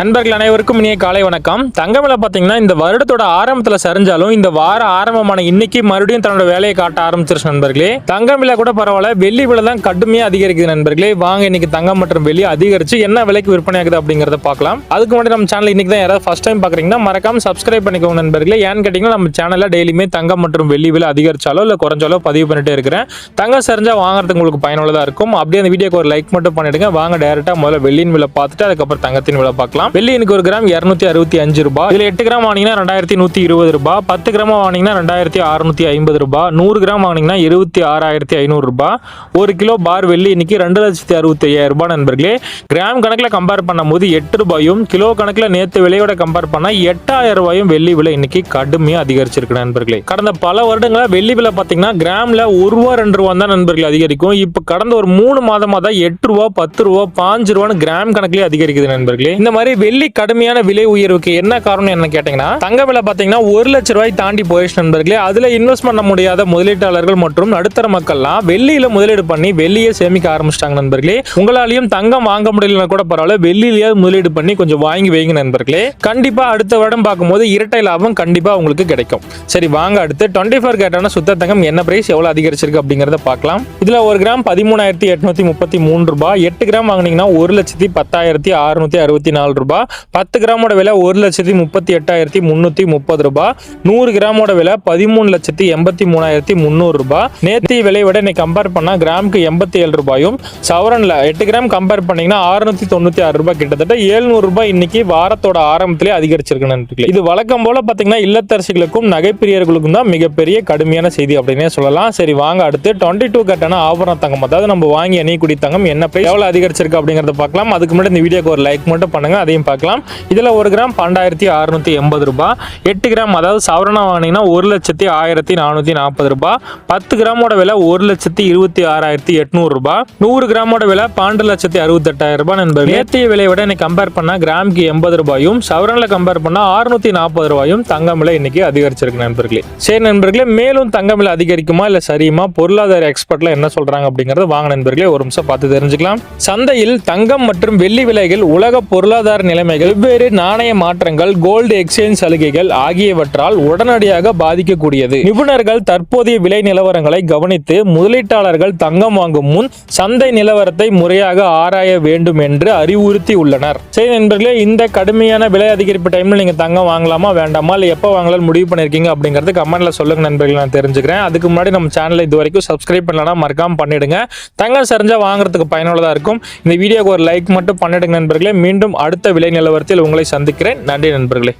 நண்பர்கள் அனைவருக்கும் இனிய காலை வணக்கம். தங்க பார்த்தீங்கன்னா இந்த வருடத்தோட ஆரம்பத்தில் சரிஞ்சாலும் இந்த வார ஆரம்பமான இன்னைக்கு மறுபடியும் தன்னோட வேலையை காட்ட ஆரம்பிச்சிருச்சு நண்பர்களே. தங்கம் விலை கூட பரவாயில்ல வெள்ளி விலை தான் கடுமையாக அதிகரிக்குது நண்பர்களே. வாங்க இன்னைக்கு தங்கம் மற்றும் வெள்ளி அதிகரிச்சு என்ன விலைக்கு விற்பனை ஆகுது அப்படிங்கிறத பார்க்கலாம். அதுக்கு முன்னாடி நம்ம சேனல் இன்னைக்கு தான் யாராவது ஃபர்ஸ்ட் டைம் பார்க்குறீங்கன்னா மறக்காம சப்ஸ்கிரைப் பண்ணிக்கோங்க நண்பர்களே. ஏன்னு கேட்டிங்கன்னா நம்ம சேனலில் டெய்லியுமே தங்கம் மற்றும் வெள்ளி விலை அதிகரிச்சாலோ இல்லை குறைஞ்சாலோ பதிவு பண்ணிட்டே இருக்கிறேன். தங்கம் சரிஞ்சால் வாங்குறதுக்கு உங்களுக்கு பயனுள்ளதாக இருக்கும். அப்படியே அந்த வீடியோக்கு ஒரு லைக் மட்டும் பண்ணிடுங்க. வாங்க டேரெக்டாக முதல்ல வெள்ளியின் விலை பார்த்துட்டு அதுக்கப்புறம் தங்கத்தின் விலை பார்க்கலாம். வெள்ளி எனக்கு ஒரு கிராம் இரநூத்தி அறுபத்தி அஞ்சு ரூபாய் இதில் எட்டு கிராம் வாங்கினீங்கன்னா ரெண்டாயிரத்தி நூற்றி இருபது ரூபாய் பத்து கிராம் வாங்கினீங்கன்னா ரெண்டாயிரத்தி அறுநூத்தி ஐம்பது ரூபாய் நூறு கிராம் வாங்கினீங்கன்னா இருபத்தி ஆறாயிரத்தி ஐநூறு ரூபாய் ஒரு கிலோ பார் வெள்ளி இன்னைக்கு ரெண்டு லட்சத்தி அறுபத்தி ஐயாயிரம் ரூபாய் நண்பர்களே. கிராம் கணக்கில் கம்பேர் பண்ணும்போது எட்டு ரூபாயும் கிலோ கணக்கில் நேற்று விலையோட கம்பேர் பண்ணால் எட்டாயிரம் ரூபாயும் வெள்ளி விலை இன்னைக்கு கடுமையாக அதிகரிச்சிருக்கு நண்பர்களே. கடந்த பல வருடங்களா வெள்ளி விலை பார்த்தீங்கன்னா கிராமில் ஒரு ரூபா ரெண்டு ரூபா தான் நண்பர்கள் அதிகரிக்கும். இப்போ கடந்த ஒரு மூணு மாதமாக தான் எட்டு ரூபா பத்து ரூபா பாஞ்சு ரூபான்னு கிராம் கணக்கிலே அதிகரிக்குது நண்பர்களே. இந்த மாதிரி வெள்ளி கடுமையான விலை உயர்வுக்கு என்ன காரணம் என்ன கேட்டீங்கன்னா தங்க விலை பார்த்தீங்கன்னா ஒரு லட்ச ரூபாய் தாண்டி போயிடுச்சு நண்பர்களே. அதுல இன்வெஸ்ட் பண்ண முடியாத முதலீட்டாளர்கள் மற்றும் நடுத்தர மக்கள்லாம் வெள்ளியில முதலீடு பண்ணி வெள்ளியை சேமிக்க ஆரம்பிச்சிட்டாங்க நண்பர்களே. உங்களாலையும் தங்கம் வாங்க முடியலன்னா கூட பரவாயில்ல வெள்ளியிலேயே முதலீடு பண்ணி கொஞ்சம் வாங்கி வைங்க நண்பர்களே. கண்டிப்பா அடுத்த வருடம் பார்க்கும்போது இரட்டை லாபம் கண்டிப்பா உங்களுக்கு கிடைக்கும். சரி வாங்க அடுத்து. டுவெண்ட்டி ஃபோர் கேட்டான சுத்த தங்கம் என்ன பிரைஸ் எவ்வளவு அதிகரிச்சிருக்கு அப்படிங்கறத பார்க்கலாம். இதுல ஒரு கிராம் பதிமூணாயிரத்தி எட்நூத்தி முப்பத்தி மூணு ரூபாய். எட்டு கிராம் வாங்குனீங்கன்னா ஒரு லட்சத்தி பத்தாயிரத்தி அறுநூத்தி அறுபத்தி நாலு ரூபாய் பத்து கிராமோட விலை ஒரு லட்சத்தி முப்பத்தி எட்டாயிரத்தி முன்னூத்தி முப்பது ரூபாய். நூறு கிராமோட விலை பதிமூணு லட்சத்தி எண்பத்தி மூணாயிரத்தி முந்நூறு ரூபாய். நேத்தி விலை விட இன்னைக்கு கம்பேர் பண்ணா கிராமுக்கு எண்பத்தி ஏழு ரூபாயும் சவரன்ல எட்டு கிராம் கம்பேர் பண்ணீங்கன்னா அறுநூத்தி தொண்ணூத்தி ஆறு ரூபாய். கிட்டத்தட்ட எழுநூறு ரூபாய் இன்னைக்கு வாரத்தோட ஆரம்பத்திலே அதிகரிச்சிருக்கு நண்பர்களே. இது வழக்கம் போல பாத்தீங்கன்னா இல்லத்தரசிகளுக்கும் நகைப்பிரியர்களுக்கும் தான் மிகப்பெரிய கடுமையான செய்தி அப்படின்னே சொல்லலாம். சரி வாங்க அடுத்து. டுவெண்ட்டி டூ கட்டான ஆபரண தங்கம். அதாவது நம்ம வாங்கி அணியக்குடி தங்கம் என்ன பிரைஸ் எவ்வளவு அதிகரிச்சிருக்கு அப்படிங்கறத பார்க்கலாம். அதுக்கு முன்னாடி இந்த வீடியோக்கு ஒரு லைக் மட்டும் பண்ணுங்க. விலையும் பார்க்கலாம். இதில் ஒரு கிராம் பன்னெண்டாயிரத்தி அறுநூத்தி எண்பது ரூபாய் எட்டு கிராம் அதாவது சவரனா வாங்கினீங்கன்னா ஒரு லட்சத்தி ஆயிரத்தி நானூற்றி நாற்பது ரூபாய் பத்து கிராமோட விலை ஒரு லட்சத்தி இருபத்தி ஆறாயிரத்தி எட்நூறு ரூபாய் நூறு கிராமோட விலை பன்னெண்டு லட்சத்தி அறுபத்தெட்டாயிரம் ரூபாய் நண்பர்கள். நேற்றைய விலையை விட இன்னைக்கு கம்பேர் பண்ணால் கிராமுக்கு எண்பது ரூபாயும் சவரனில் கம்பேர் பண்ணால் அறுநூத்தி நாற்பது ரூபாயும் தங்கம் விலை இன்னைக்கு அதிகரிச்சிருக்கு நண்பர்களே. சரி நண்பர்களே மேலும் தங்கம் விலை அதிகரிக்குமா இல்லை சரியுமா? பொருளாதார எக்ஸ்பர்ட்லாம் என்ன சொல்கிறாங்க அப்படிங்கிறத வாங்க நண்பர்களே ஒரு நிமிஷம் பார்த்து தெரிஞ்சுக்கலாம். சந்தையில் தங்கம் மற்றும் வெள்ளி விலைகள் உலக பொருளாதார நிலைமைகள் வெவ்வேறு நாணய மாற்றங்கள் கோல்டு எக்ஸ்சேஞ்ச் சலுகைகள் ஆகியவற்றால் உடனடியாக பாதிக்கக்கூடியது. நிபுணர்கள் தற்போதைய விலை நிலவரங்களை கவனித்து முதலீட்டாளர்கள் தங்கம் வாங்கும் முன் சந்தை நிலவரத்தை முறையாக ஆராய வேண்டும் என்று அறிவுறுத்தி உள்ளனர். சரி நண்பர்களே இந்த கடுமையான விலை அதிகரிப்பு டைம்ல நீங்க தங்கம் வாங்கலாமா வேண்டாமா இல்ல எப்போ வாங்கலாம் முடிவு பண்ணிருக்கீங்க அப்படிங்கறது கமெண்ட்ல சொல்லுங்க நண்பர்கள் நான் தெரிஞ்சுக்கிறேன். அதுக்கு முன்னாடி நம்ம சேனலை இது வரைக்கும் சப்ஸ்கிரைப் பண்ணலாம் மறக்காம பண்ணிடுங்க. தங்கம் சரிஞ்சா வாங்குறதுக்கு பயனுள்ளதா இருக்கும். இந்த வீடியோக்கு ஒரு லைக் மட்டும் பண்ணிடுங்க நண்பர்களே. மீண்டும் அடுத்த விலை நிலவரத்தில் உங்களை சந்திக்கிறேன். நன்றி நண்பர்களே.